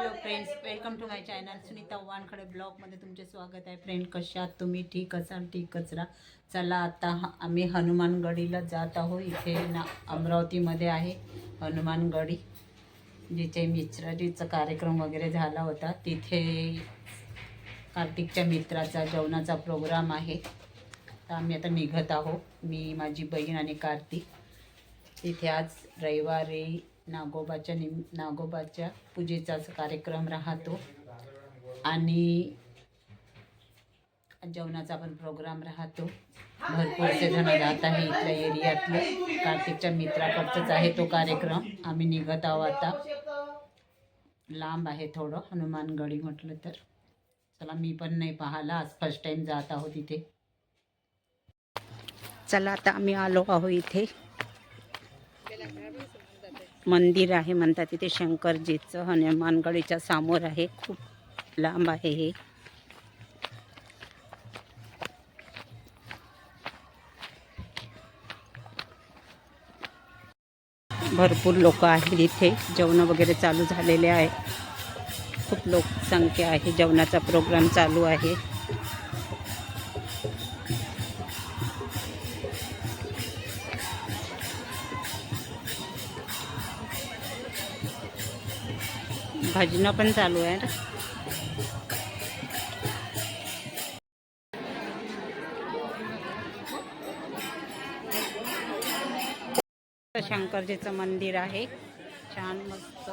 Hello friends welcome to my channel Sunita Wankhede ब्लॉगमध्ये तुमचे स्वागत आहे. फ्रेंड कशात तुम्ही? ठीक असाल? ठीक कचरा चला आता आम्ही हनुमानगडीला जात आहोत. इथे ना अमरावतीमध्ये आहे हनुमानगडी जिथे मित्राजीचा कार्यक्रम वगैरे झाला होता. तिथे कार्तिकच्या मित्राचा जेवणाचा प्रोग्राम आहे. तर आम्ही आता निघत आहोत. मी माझी बहीण आणि कार्तिक. तिथे आज रविवारी नागोबाच्या निम नागोबाच्या पूजेचा कार्यक्रम राहतो. आणि जेवणाचा पण प्रोग्राम राहतो. भरपूरसे जण जात आहे इथल्या एरियातले कार्तिकच्या मित्राकडचंच आहे तो कार्यक्रम. आम्ही निघत आहोत आता. लांब आहे थोडं हनुमानगडी म्हटलं तर. चला मी पण नाही पाहायला आज फर्स्ट टाइम जात आहोत इथे. चला आता आम्ही आलो आहो इथे. मंदिर आहे म्हणतात तिथे शंकरजीचं हनुमानगडीच्या समोर आहे. खूप लांब आहे हे. भरपूर लोक आहेत इथे. जेवण वगैरे चालू झालेले आहे. खूप लोकसंख्या आहे. जेवणाचा प्रोग्राम चालू आहे. भजनं पण चालू आहे शंकरजीचं मंदिर आहे. छान मस्त.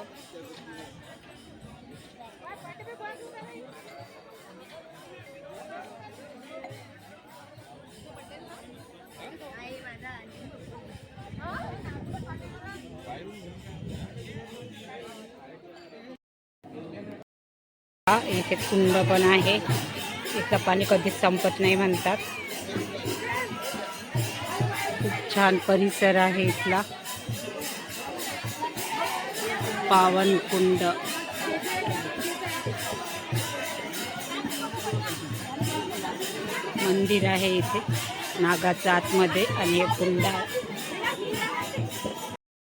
इथे कुंड पण आहे. इथलं पाणी कधीच संपत नाही म्हणतात. खूप छान परिसर आहे इथला. पावन कुंड. मंदिर आहे इथे नागाचं आतमध्ये आणि एक कुंड आहे.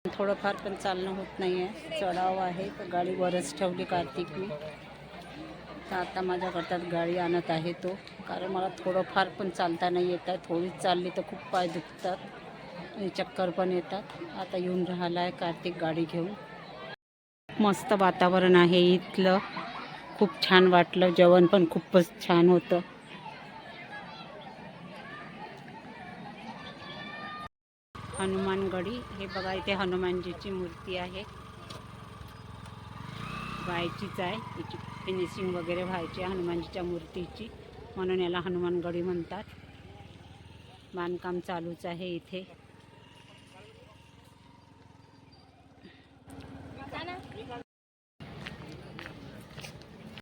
थोडंफार पण चालणं होत नाही आहे चढाव आहे. तर गाडी वरच ठेवली कार्तिकने. तर आता माझ्या गाडी आणत आहे तो. कारण मला थोडंफार पण चालता नाही येत आहे. थोडीच चालली तर खूप पाय दुखतात. आणि चक्कर पण येतात. आता येऊन राहिला आहे कार्तिक गाडी घेऊन. मस्त वातावरण आहे इथलं. खूप छान वाटलं. जेवण पण खूपच छान होतं. हनुमानगडी हे बघा इथे हनुमानजीची मूर्ती आहे. व्हायचीच आहे. तिची फिनिशिंग वगैरे व्हायची हनुमानजीच्या मूर्तीची. म्हणून याला हनुमानगडी म्हणतात. बांधकाम चालूच आहे इथे.